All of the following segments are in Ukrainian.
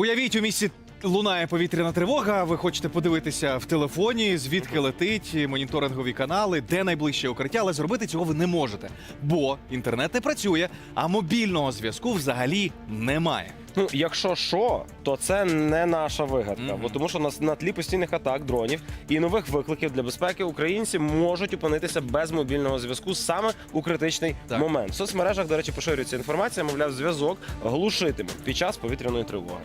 Уявіть, у місті лунає повітряна тривога. Ви хочете подивитися в телефоні, звідки летить моніторингові канали, де найближче укриття, але зробити цього ви не можете, бо інтернет не працює, а мобільного зв'язку взагалі немає. Ну, якщо що, то це не наша вигадка. Мгм. Бо тому, що на, на тлі постійних атак дронів і нових викликів для безпеки українці можуть опинитися без мобільного зв'язку саме у критичний Так. момент. В соцмережах, до речі, поширюється інформація, мовляв, зв'язок глушитиме під час повітряної тривоги.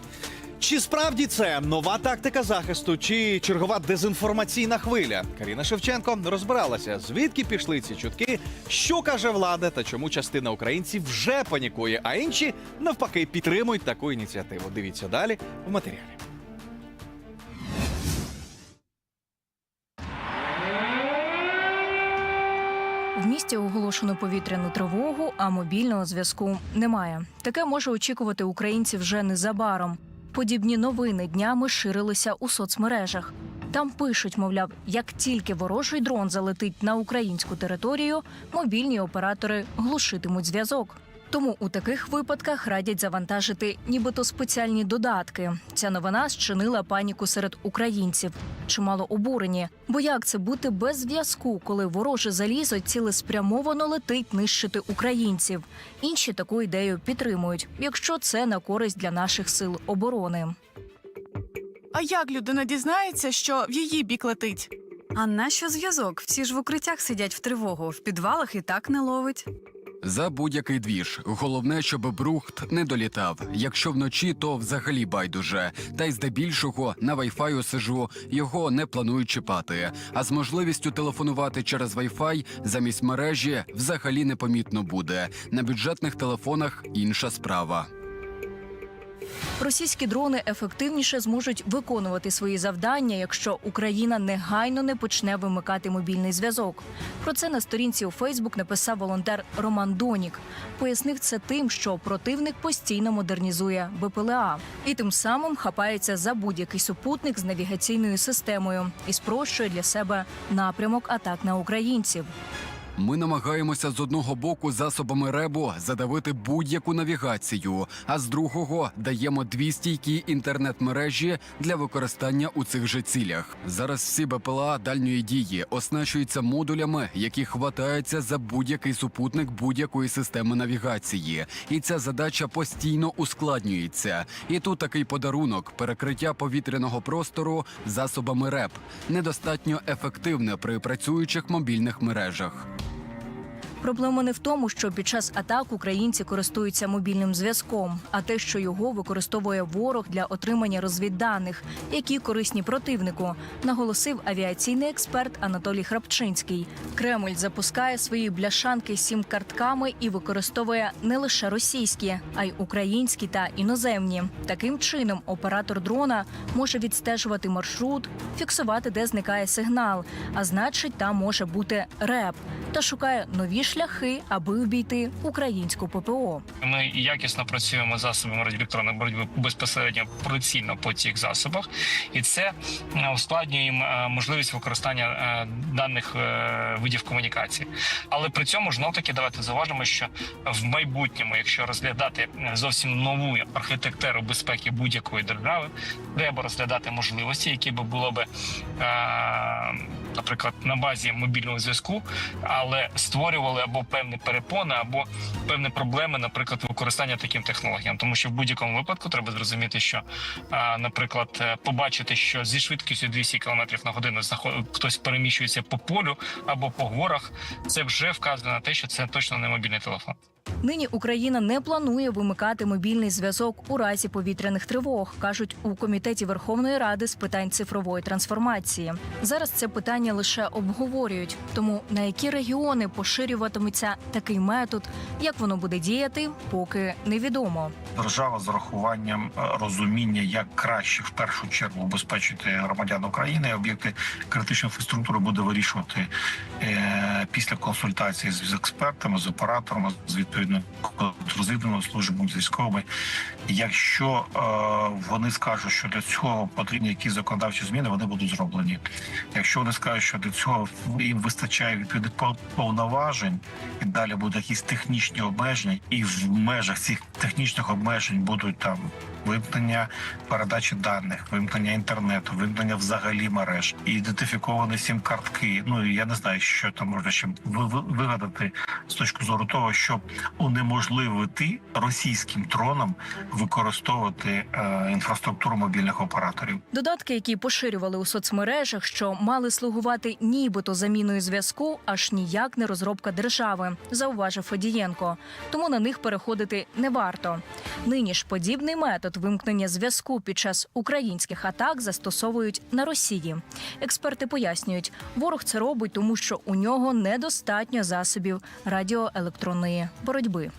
Чи справді це нова тактика захисту, чи чергова дезінформаційна хвиля? Каріна Шевченко розбиралася, звідки пішли ці чутки, що каже влада та чому частина українців вже панікує, а інші навпаки підтримують таку ініціативу. Дивіться далі в матеріалі. В місті оголошено повітряну тривогу, а мобільного зв'язку немає. Таке може очікувати українці вже незабаром. Подібні новини днями ширилися у соцмережах. Там пишуть, мовляв, як тільки ворожий дрон залетить на українську територію, мобільні оператори глушитимуть зв'язок. Тому у таких випадках радять завантажити нібито спеціальні додатки. Ця новина зчинила паніку серед українців. Чимало обурені. Бо як це бути без зв'язку, коли вороже залізо цілеспрямовано летить нищити українців? Інші таку ідею підтримують, якщо це на користь для наших сил оборони. А як людина дізнається, що в її бік летить? А нащо зв'язок? Всі ж в укриттях сидять в тривогу, в підвалах і так не ловить. За будь-який двіж. Головне, щоб брухт не долітав. Якщо вночі, то взагалі байдуже. Та й здебільшого на вайфаю сижу, його не планую чіпати. А з можливістю телефонувати через вайфай замість мережі взагалі непомітно буде. На бюджетних телефонах інша справа. Російські дрони ефективніше зможуть виконувати свої завдання, якщо Україна негайно не почне вимикати мобільний зв'язок. Про це на сторінці у Фейсбук написав волонтер Роман Донік. Пояснив це тим, що противник постійно модернізує БПЛА і тим самим хапається за будь-який супутник з навігаційною системою і спрощує для себе напрямок атак на українців. Ми намагаємося з одного боку засобами ребу задавити будь-яку навігацію, а з другого даємо дві стійкі інтернет-мережі для використання у цих же цілях. Зараз всі БПЛА дальньої дії оснащуються модулями, які хватаються за будь-який супутник будь-якої системи навігації, і ця задача постійно ускладнюється. І тут такий подарунок перекриття повітряного простору засобами РЕП недостатньо ефективне при працюючих мобільних мережах. Проблема не в тому, що під час атак українці користуються мобільним зв'язком, а те, що його використовує ворог для отримання розвідданих, які корисні противнику, наголосив авіаційний експерт Анатолій Храпчинський. Кремль запускає свої бляшанки сім картками і використовує не лише російські, а й українські та іноземні. Таким чином, оператор дрона може відстежувати маршрут, фіксувати, де зникає сигнал, а значить, там може бути реп та шукає нові шляхи, аби обійти українську ППО. Ми якісно працюємо засобами радіоелектронної боротьби безпосередньо прицільно по цих засобах, і це е, ускладнює їм е, можливість використання е, даних видів комунікації. Але при цьому ж таки давайте зауважимо, що в майбутньому, якщо розглядати зовсім нову архітектуру безпеки будь-якої держави, треба розглядати можливості, які би було би, наприклад, на базі мобільного зв'язку, але створювали або певні перепони, або певні проблеми, наприклад, використання таким технологіям. Тому що в будь-якому випадку треба зрозуміти, що, наприклад, е, побачити, що зі швидкістю 200 км на годину хтось переміщується по полю або по горах, це вже вказує на те, що це точно не мобільний телефон. Нині Україна не планує вимикати мобільний зв'язок у разі повітряних тривог, кажуть у комітеті Верховної Ради з питань цифрової трансформації. Зараз це питання лише обговорюють. Тому на які регіони поширюватиметься такий метод, як воно буде діяти, поки невідомо. держава з урахуванням е, розуміння, як краще в першу чергу убезпечити громадян України. Об'єкти критичної інфраструктури буде вирішувати е, після консультації з, експертами, з операторами, з відповідно розвідувальну службу військовими. Якщо е, вони скажуть, що для цього потрібні якісь законодавчі зміни, вони будуть зроблені. Якщо вони скажуть, що для цього їм вистачає відповідних повноважень, і далі будуть якісь технічні обмеження, і в межах цих технічних обмежень будуть там вимкнення передачі даних, вимкнення інтернету, вимкнення взагалі мереж, ідентифіковані сім-картки. Ну і я не знаю, що там можна ще ви- ви- вигадати з точки зору того, щоб унеможливити російським тронам використовувати е, інфраструктуру мобільних операторів. Додатки, які поширювали у соцмережах, що мали слугувати нібито заміною зв'язку, аж ніяк не розробка держави, зауважив Федієнко. Тому на них переходити не варто. Нині ж подібний вимкнення зв'язку під час українських атак застосовують на Росії. Експерти пояснюють, ворог це робить, тому що у нього недостатньо засобів радіоелектронної боротьби.